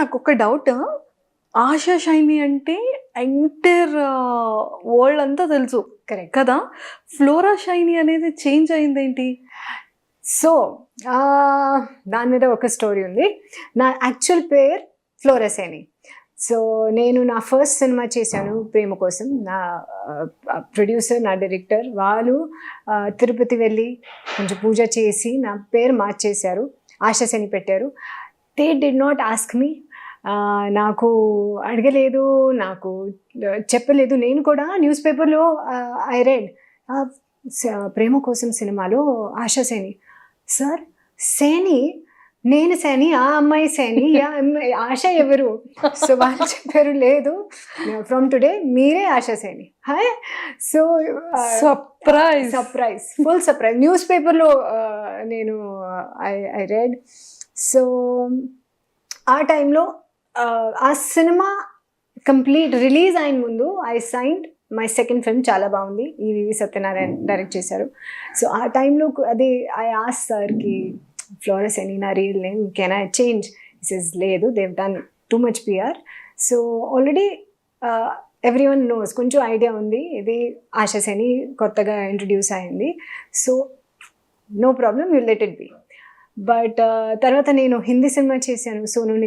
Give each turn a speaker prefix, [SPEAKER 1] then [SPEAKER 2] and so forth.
[SPEAKER 1] నాకు ఒక డౌట్ ఆశా షైని అంటే ఎంటైర్ వరల్డ్ అంతా తెలుసు.
[SPEAKER 2] కరెక్ట్
[SPEAKER 1] కదా? ఫ్లోరా షైని అనేది చేంజ్ అయింది ఏంటి
[SPEAKER 2] సో దాని మీద ఒక స్టోరీ ఉంది. నా యాక్చువల్ పేరు ఫ్లోరసేని సో నేను నా ఫస్ట్ సినిమా చేశాను ప్రేమ కోసం. నా ప్రొడ్యూసర్ నా డైరెక్టర్ వాళ్ళు తిరుపతి వెళ్ళి కొంచెం పూజ చేసి నా పేరు మార్చేశారు. ఆశసేని పెట్టారు. They did not ask me నాకు అడగలేదు నాకు చెప్పలేదు. నేను కూడా న్యూస్ పేపర్లో ఐ రెడ్ ప్రేమ కోసం సినిమాలో ఆశాసేని సార్ సేని నేను సేని ఆ అమ్మాయి సేని ఆ అమ్మాయి ఆశ ఎవరు? సో వాళ్ళు చెప్పారు లేదు. ఫ్రమ్ టుడే మీరే Asha Saini. Hi so
[SPEAKER 1] surprise
[SPEAKER 2] surprise full surprise news పేపర్లో నేను ఐ ఐ రెడ్ సో ఆ టైంలో ఆ సినిమా కంప్లీట్ రిలీజ్ అయిన ముందు I signed my second film చాలా బాగుంది. E V V Satyanarayana direct చేశారు. సో ఆ టైంలో అది ఐ ఆస్ సార్కి ఫ్లోరస్ ఎనీ నా real name can I change is లేదు they've done too much PR so already everyone knows కొంచెం ఐడియా ఉంది. ఇది ఆశసేని కొత్తగా ఇంట్రడ్యూస్ అయింది. So no problem you let it be but తర్వాత నేను హిందీ సినిమా చేశాను. సోను నిగమ్